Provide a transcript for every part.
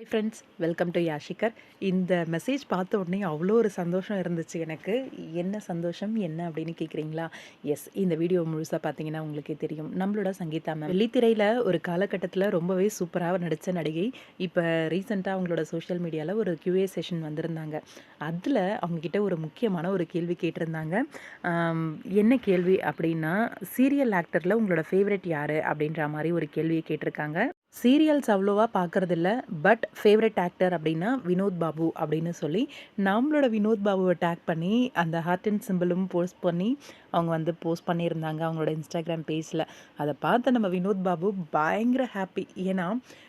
High friends welcome to யாஷிகர் இந்த message பார்த்த உடனே அவ்வளோ ஒரு சந்தோஷம் இருந்துச்சு எனக்கு. என்ன சந்தோஷம்? என்ன அப்படின்னு கேட்குறீங்களா எஸ் இந்த வீடியோ முழுசாக பார்த்தீங்கன்னா உங்களுக்கே தெரியும். நம்மளோட சங்கீதா மேம் வெள்ளித்திரையில் ஒரு காலகட்டத்தில் ரொம்பவே சூப்பராக நடித்த நடிகை. இப்போ ரீசெண்டாக அவங்களோட சோஷியல் மீடியாவில் ஒரு கியூஏ செஷன் வந்திருந்தாங்க. அதில் அவங்கக்கிட்ட ஒரு முக்கியமான ஒரு கேள்வி கேட்டிருந்தாங்க. என்ன கேள்வி அப்படின்னா சீரியல் ஆக்டரில் உங்களோட ஃபேவரட் யார் அப்படின்ற மாதிரி ஒரு கேள்வியை கேட்டிருக்காங்க. சீரியல்ஸ் அவ்வளோவா பார்க்கறதில்ல பட் ஃபேவரட் ஆக்டர் அப்படின்னா வினோத் பாபு அப்படின்னு சொல்லி நம்மளோட வினோத் பாபுவை டேக் பண்ணி அந்த ஹார்ட் அண்ட் சிம்பிளும் போஸ்ட் பண்ணி அவங்க வந்து போஸ்ட் பண்ணியிருந்தாங்க அவங்களோட இன்ஸ்டாகிராம் பேஜில் அதை பார்த்து நம்ம வினோத் பாபு பயங்கர ஹாப்பி ஏன்னா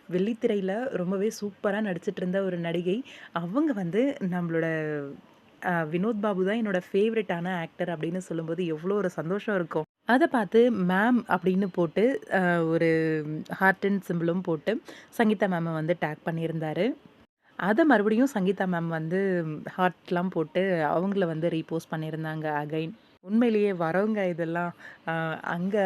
வெள்ளித்திரையில் ரொம்பவே சூப்பராக நடிச்சிட்டு இருந்த ஒரு நடிகை. அவங்க வந்து நம்மளோட வினோத் பாபு தான் என்னோடய ஃபேவரட்டான ஆக்டர் அப்படின்னு சொல்லும்போது எவ்வளோ ஒரு சந்தோஷம் இருக்கும். அதை பார்த்து மேம் அப்படின்னு போட்டு ஒரு ஹார்ட் அண்ட் சிம்பிளும் போட்டு சங்கீதா மேமை வந்து டேக் பண்ணியிருந்தார். அதை மறுபடியும் சங்கீதா மேம் வந்து ஹார்ட்லாம் போட்டு அவங்கள வந்து ரீபோஸ்ட் பண்ணியிருந்தாங்க அகைன் உண்மையிலேயே வரவங்க இதெல்லாம் அங்கே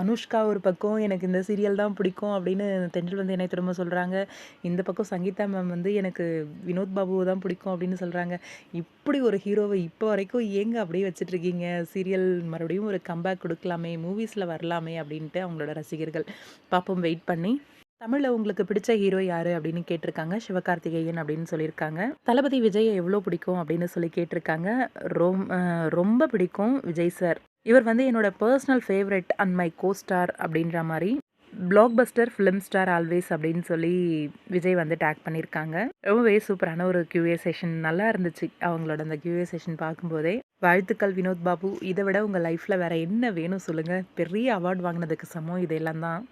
அனுஷ்கா ஒரு பக்கம் எனக்கு இந்த சீரியல் தான் பிடிக்கும் அப்படின்னு தென்றல் வந்து என்னை திரும்ப சொல்கிறாங்க இந்த பக்கம் சங்கீதா மேம் வந்து எனக்கு வினோத் பாபுவை தான் பிடிக்கும் அப்படின்னு சொல்கிறாங்க இப்படி ஒரு ஹீரோவை இப்போ வரைக்கும் ஏங்க அப்படியே வச்சுட்ருக்கீங்க சீரியல் மறுபடியும் ஒரு கம்பேக் கொடுக்கலாமே மூவிஸில் வரலாமே அப்படின்ட்டு அவங்களோட ரசிகர்கள். பாப்போம் வெயிட் பண்ணி. தமிழில் உங்களுக்கு பிடிச்ச ஹீரோ யார் அப்படின்னு கேட்டிருக்காங்க. சிவகார்த்திகேயன் அப்படின்னு சொல்லியிருக்காங்க. தளபதி விஜயை எவ்வளோ பிடிக்கும் அப்படின்னு சொல்லி கேட்டிருக்காங்க. ரொம் ரொம்ப பிடிக்கும் விஜய் சார் இவர் வந்து என்னோட personal favourite and my co-star அப்படின்ற மாதிரி blockbuster film star always அப்படின்னு சொல்லி விஜய் வந்து டேக் பண்ணியிருக்காங்க. ரொம்பவே சூப்பரான ஒரு கியூஏ செஷன் நல்லா இருந்துச்சு அவங்களோட அந்த கியூஏ செஷன் பார்க்கும்போதே. வாழ்த்துக்கள் வினோத் பாபு. இதை விட உங்கள் லைஃப்பில் வேறு என்ன வேணும் சொல்லுங்கள் பெரிய அவார்ட் வாங்கினதுக்கு சமம். இதெல்லாம் தான்.